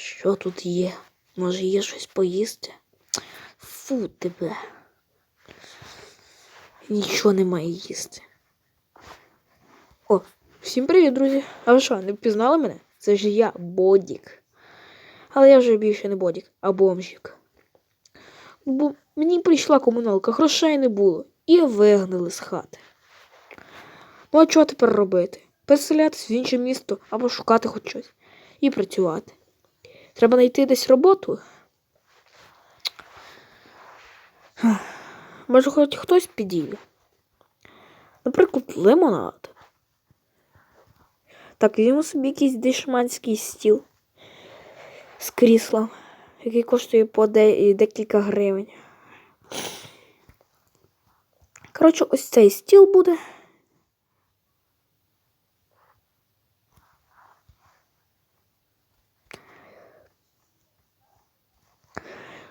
Що тут є? Може є щось поїсти? Фу тебе. Нічого немає їсти. О, всім привіт, друзі! А ви що, не впізнали мене? Це ж я, Бодік. Але я вже більше не Бодік, а бомжик. Бо мені прийшла комуналка, грошей не було, і вигнали з хати. Ну а що тепер робити? Переселятись в інше місто або шукати хоч щось і працювати. Треба знайти десь роботу. Може, хоч хтось підійде. Наприклад, лимонад. Так, візьму собі якийсь дешманський стіл з кріслом, який коштує по де- декілька гривень. Коротше, ось цей стіл буде.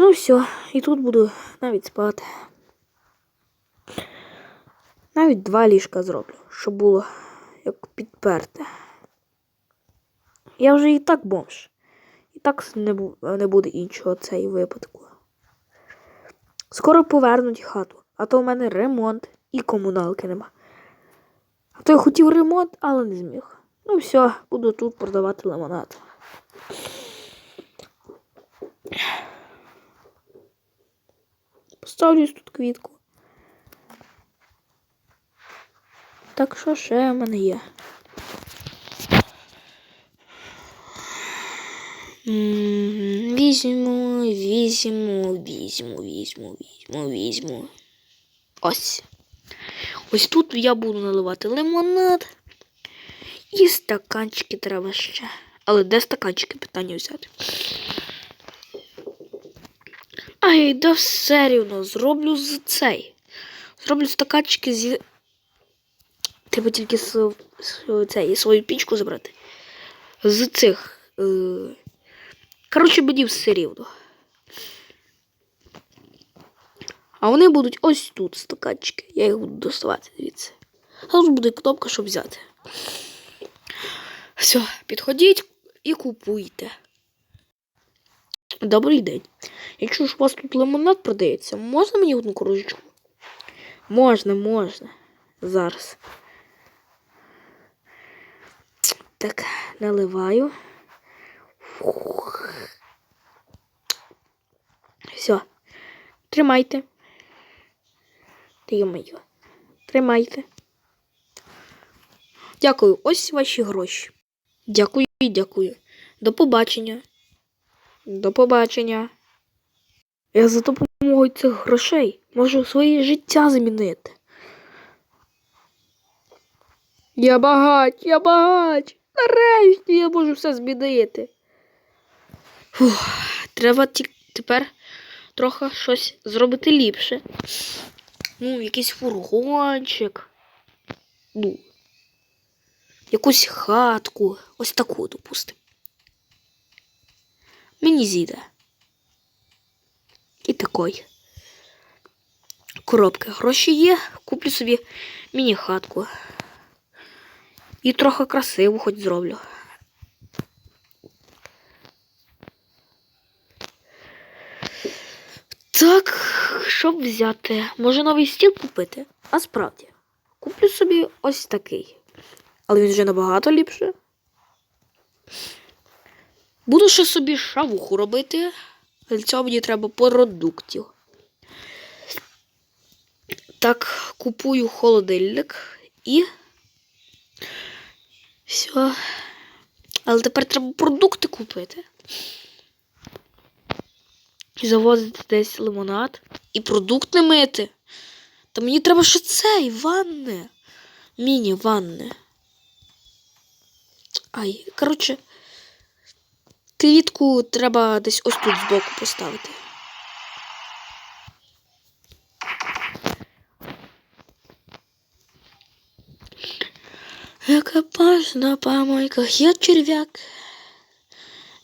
Ну все, і тут буду навіть спати. Навіть два ліжка зроблю, щоб було як підперте. Я вже і так бомж. І так не, буде іншого цей випадку. Скоро повернуть хату, а то в мене ремонт і комуналки нема. А то я хотів ремонт, але не зміг. Ну все, буду тут продавати лимонад. Поставлю тут квітку. Так що ще в мене є? Візьму, візьму, візьму, візьму, візьму, візьму. Ось. Ось тут я буду наливати лимонад. І стаканчики треба ще. Але де стаканчики питання взяти? Ай, да все рівно, зроблю з цей. Зроблю стаканчики з. Треба тільки с, цей, свою пічку забрати. З цих. Е... Коротше, мені все рівно. А вони будуть ось тут стаканчики. Я їх буду доставати, дивіться. А тут буде кнопка, щоб взяти. Все, підходіть і купуйте. Добрий день. Якщо ж у вас тут лимонад продається, можна мені одну кружечку? Можна, можна. Зараз. Так, наливаю. Все. Тримайте. Та. Тримайте. Дякую. Ось ваші гроші. Дякую і дякую. До побачення. До побачення. Я за допомогою цих грошей можу своє життя змінити. Я багач, я багач. Нарешті я можу все змінити. Фух, треба тепер трохи щось зробити ліпше. Ну, якийсь фургончик. Ну, якусь хатку. Ось таку, допустимо. Мені зійде. І. Коробки. Гроші є, куплю собі міні-хатку. І трохи красиву хоч зроблю. Так, щоб взяти? Може новий стіл купити? А справді, куплю собі ось такий. Але він вже набагато ліпше. Буду ще собі шавуху робити. Для цього мені треба продуктів. Так, купую холодильник і. Все. Але тепер треба продукти купити. І завозити десь лимонад. І продукти мити. Та мені треба ще цей ванне. Міні-ванне. Ай, коротше, квітку треба десь ось тут збоку поставити. Опасно на помойках я червяк.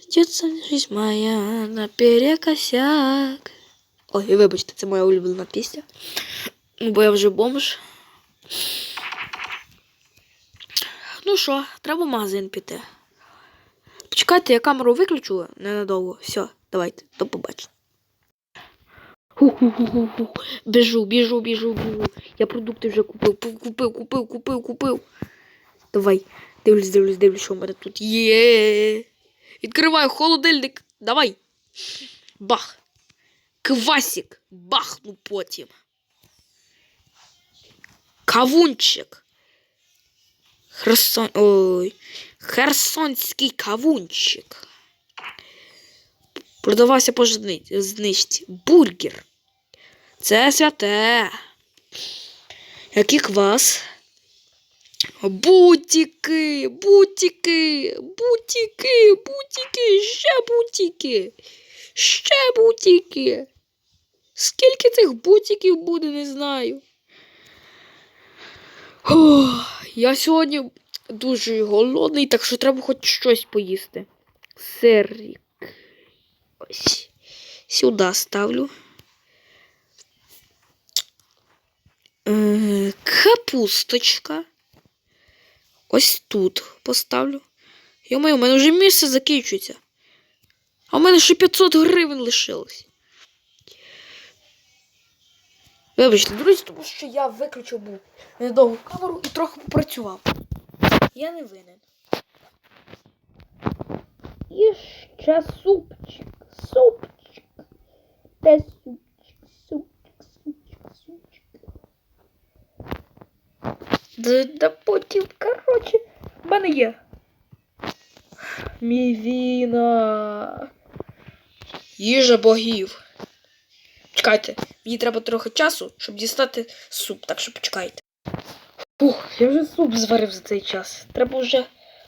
Ждется жизнь моя наперекосяк. Ой, вибачте, це моя улюблена пісня. Ну, Бо я вже бомж. Ну що, треба магазин піти. Почекайте, я камеру виключу ненадовго. Все, давайте, до побачення. Біжу, біжу, біжу, біжу. Я продукти вже купив, купив, купив, купив, купив. Давай, дивлюсь, дивлюсь, дивлюсь, що в мене тут є. Відкриваю холодильник. Давай. Бах. Квасик. Бахну потім. Кавунчик. Херсон... Ой. Херсонський кавунчик. Продавався по знижці. Бургер. Це святе. Який квас? Бутики, бутики, бутики, бутики, ще бутики, ще бутики. Скільки цих бутиків буде, не знаю. Я сьогодні дуже голодний, так що треба хоч щось поїсти. Сирик. Ось. Сюди ставлю. Е, Капусточка. Ось тут поставлю. Йомаю, у мене вже місце закінчується. А у мене ще 500 гривень лишилось. Вибачте, друзі, тому що я виключив був недовго камеру і трохи попрацював. Я не винен. І ще супчик. Супчик. Де супчик, супчик, супчик, супчик. Да, да потім, коротше, в мене є. Мівіна. Їжа богів. Чекайте, мені треба трохи часу, щоб дістати суп, так що почекайте. Фух, я вже суп зварив за цей час. Треба вже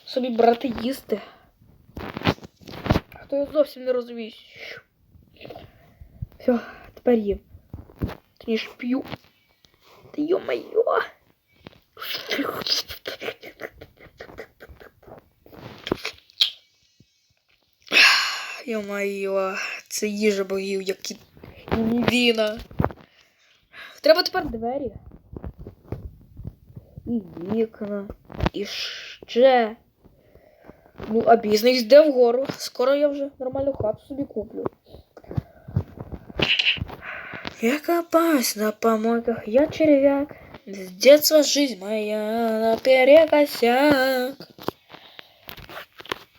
собі брати їсти. А то я зовсім не розумію. Все, тепер їм. Тоді п'ю. Та йо-майо. Йо-майо, це їжа богів, як і віна. Треба тепер двері. І вікна. І ще. Ну, а бізнес йде вгору. Скоро я вже нормальну хату собі куплю. Я копаюсь на помойках, я червяк. С детства жизнь моя наперекосяк.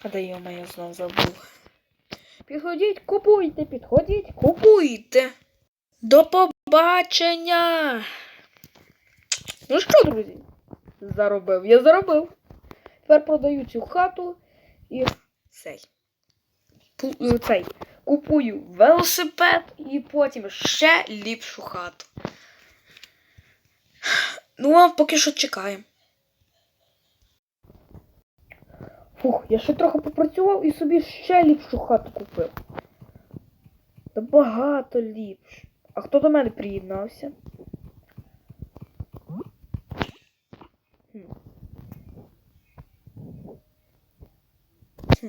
А да ё-моё, знов забув. Підходіть, купуйте, підходіть, купуйте. До побачення. Ну що, друзі? Заробив, я заробив. Тепер продаю цю хату і цей. Е, цей. Купую велосипед і потім ще ліпшу хату. Ну, а поки що чекаємо. Фух, я ще трохи попрацював і собі ще ліпшу хату купив. Та багато ліпш. А хто до мене приєднався? Хм. Хм.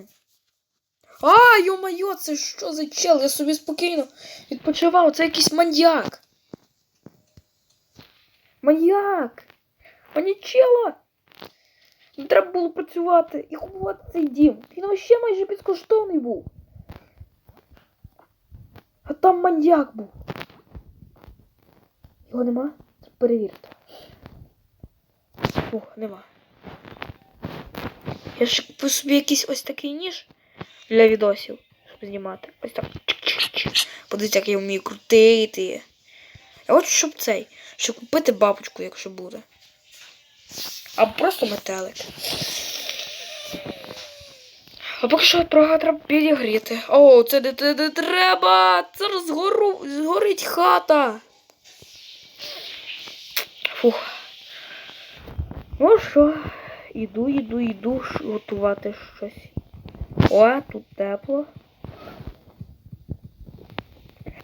А, йо-майо, це що за чел? Я собі спокійно відпочивав, це якийсь маньяк. Маньяк! Манічело! Не треба було працювати і купувати цей дім. Він ще майже безкоштовний був. А там маньяк був. Його нема? Треба перевірити. Нема. Я ще купив собі якийсь ось такий ніж для відосів, щоб знімати. Ось так. Подивіться, як я вмію крутити. Я хочу, щоб цей, щоб купити бабочку, якщо буде. А просто метелик. А поки що трохи треба підігріти. О, це не, не, треба! Зараз згору, згорить хата. Фух. Ну що, іду, іду, іду готувати щось. О, тут тепло.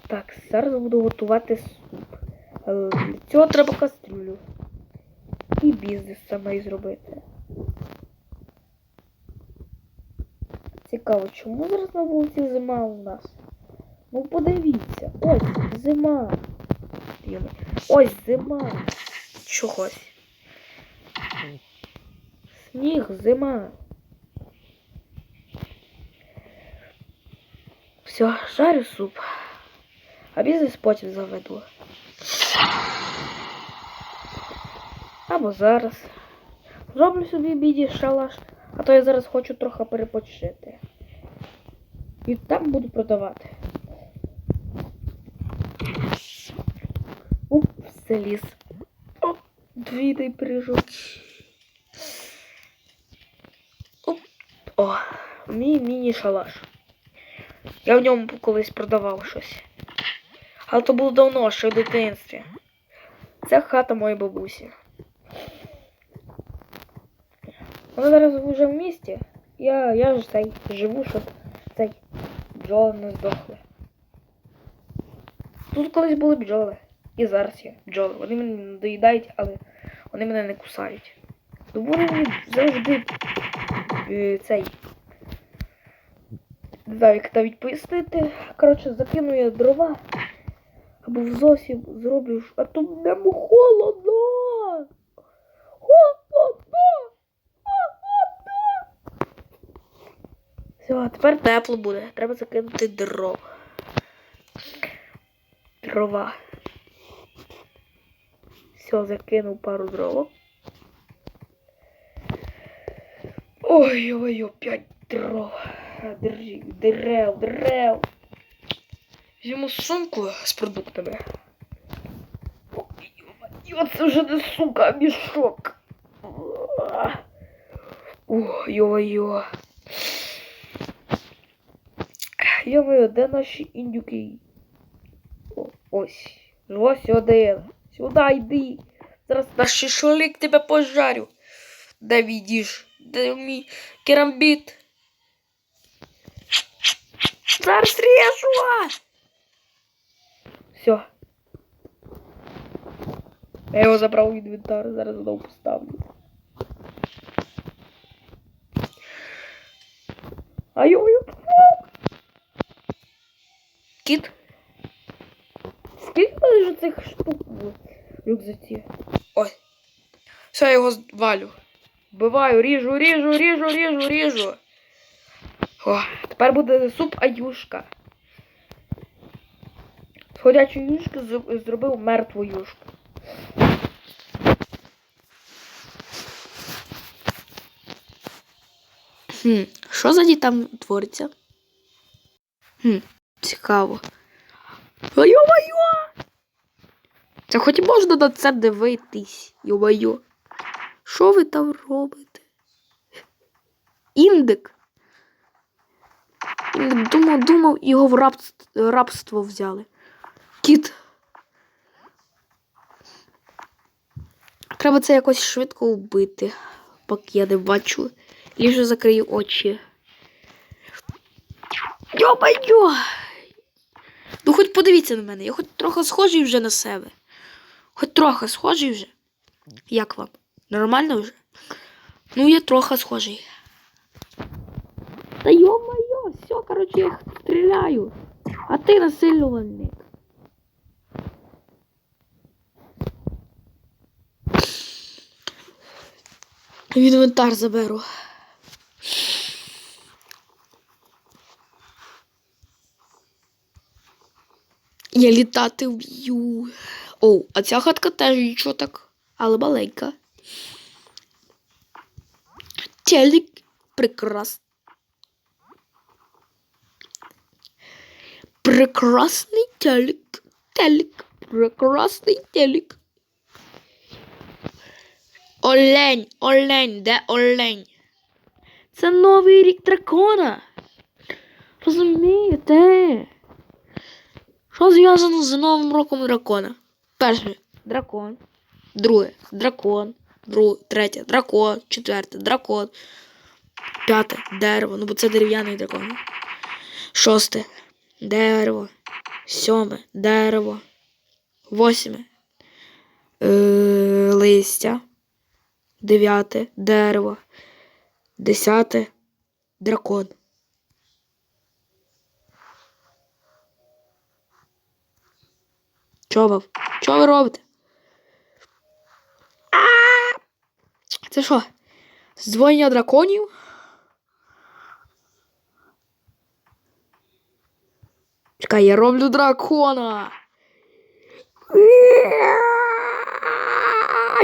Так, зараз буду готувати суп. Для цього треба кастрюлю. І бізнес саме зробити. Цікаво, чому зараз на вулиці зима у нас? Ну подивіться, ось зима. Ось зима. Чогось. Сніг, зима. Все, жарю суп. А бізнес потім заведу. Або зараз. Зроблю собі біді шалаш, а то я зараз хочу трохи перепочити. І там буду продавати. Уп, заліз. О, двійний прыжок. Оп. О, мій міні-шалаш. Я в ньому колись продавав щось. Але то було давно, ще в дитинстві. Це хата моєї бабусі. Вона зараз вже в місті. Я, я ж цей живу, щоб цей бджоли не здохли. Тут колись були бджоли. І зараз є бджоли. Вони мене не доїдають, але вони мене не кусають. Тому вони завжди е, цей. Не знаю, як навіть пояснити. Коротше, закину я дрова. Або зовсім зроблю, а то нему. Холодно. Все, тепер тепло буде. Треба закинути дров. Дрова. Все, закинув пару дров. Ой-ой, опять дров. Дерев, дерев. Візьму сумку з продуктами. Ой, ой, це вже не сука, а мішок. Ой-ой-ой. Йо-моє, де наші індюки? О, ось. Ось один. Сюди йди. Зараз на шишолик тебе пожарю. Де відіш? Де мій керамбіт? Зараз режу! Все. Я його забрав в інвентар, зараз знову поставлю. А йо Кіт. Скільки ж цих штук в рюкзаці? Ой. Все, я його валю. Вбиваю, ріжу, ріжу, ріжу, ріжу, ріжу. О, тепер буде суп аюшка. З ходячої юшки зробив мертву юшку. Хм, що за там твориться? Хм, цікаво. Йо-моє! Це хоч можна на це дивитись, йо-моє. Що ви там робите? Індик. Індик думав, думав, його в рабство, рабство взяли. Кіт. Треба це якось швидко вбити, поки я не бачу. Ліже закрию очі. Йо-моє! Подивіться на мене, я хоч трохи схожий вже на себе. Хоч трохи схожий вже. Як вам? Нормально вже? Ну, я трохи схожий. Та йо-моє, все, коротше, я стріляю. А ти насилювальник. Інвентар заберу. Я літати вб'ю. О, а ця хатка теж нічого так, але маленька. Телек прекрас. Прекрасний телек. Телек. Прекрасний телек. Олень, олень, де олень? Це новий рік дракона. Розумієте? Що зв'язано з новим роком дракона? Перше дракон. Друге дракон. Друге, третє дракон. Четверте дракон. П'яте дерево. Ну бо це дерев'яний дракон. Шосте дерево. Сьоме дерево. Восьме. Е, листя. Дев'яте дерево. Десяте дракон. Чо ви? Чо ви робите? Це що? Здвоєння драконів? Чекай, я роблю дракона.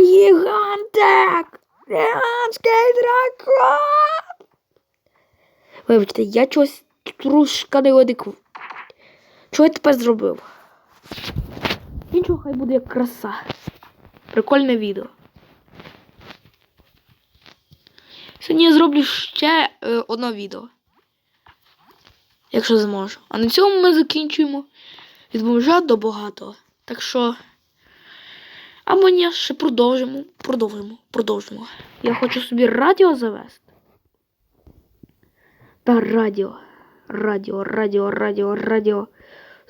Гігантик! Гігантський дракон! Вибачте, я чогось трошки не одику. Чого я тепер зробив? Нічого, хай буде як краса. Прикольне відео. Сьогодні я зроблю ще е, одне відео. Якщо зможу. А на цьому ми закінчуємо від бомжа до багатого. Так що. Або ні, ще продовжимо. Продовжимо, продовжимо. Я хочу собі радіо завести. Та радіо. Радіо, радіо, радіо, радіо.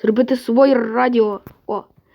Зробити своє радіо.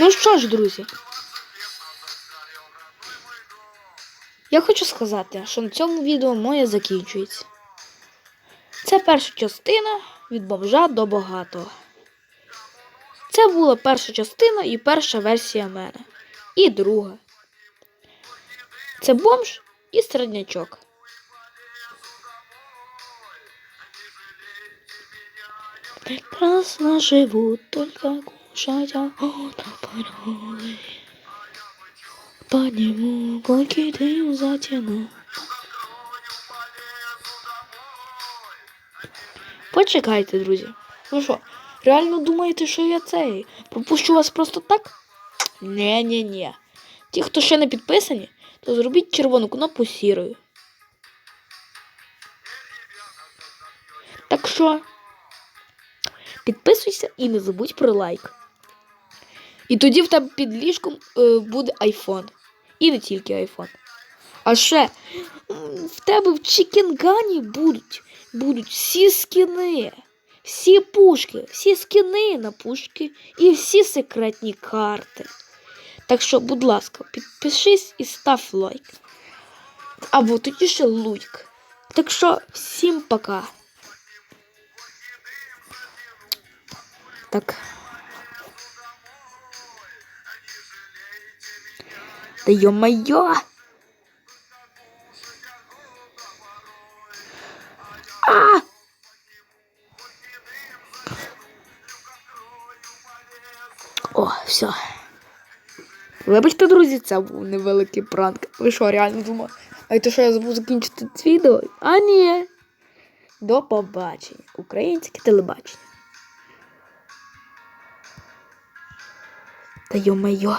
Ну що ж, друзі, 20 лет назад сгорел родной мой дом. я хочу сказати, що на цьому відео моє закінчується. Це перша частина від бомжа до багатого. Це була перша частина і перша версія мене. І друга. Це бомж і середнячок. Прекрасно живут, только кушать охота порой. По нему гонки дым затянул. Почекайте, друзі. Ви що, реально думаєте, що я цей? Пропущу вас просто так? Ні-ні-ні. Ті, хто ще не підписані, то зробіть червону кнопку сірою. Так що підписуйся і не забудь про лайк. І тоді в тебе під ліжком е, буде айфон. І не тільки айфон. А ще м, в тебе в Чікінгані будуть, будуть всі скіни, всі пушки, всі скіни на пушки і всі секретні карти. Так що, будь ласка, підпишись і став лайк. Або тоді ще луйк. Так що, всім пока. Так. Да ё-моё! А! О, все. Вибачте, друзі, це був невеликий пранк. Ви що, реально думали? А то що я забув закінчити це відео? А ні. До побачення. Українське телебачення. Та ё-моё.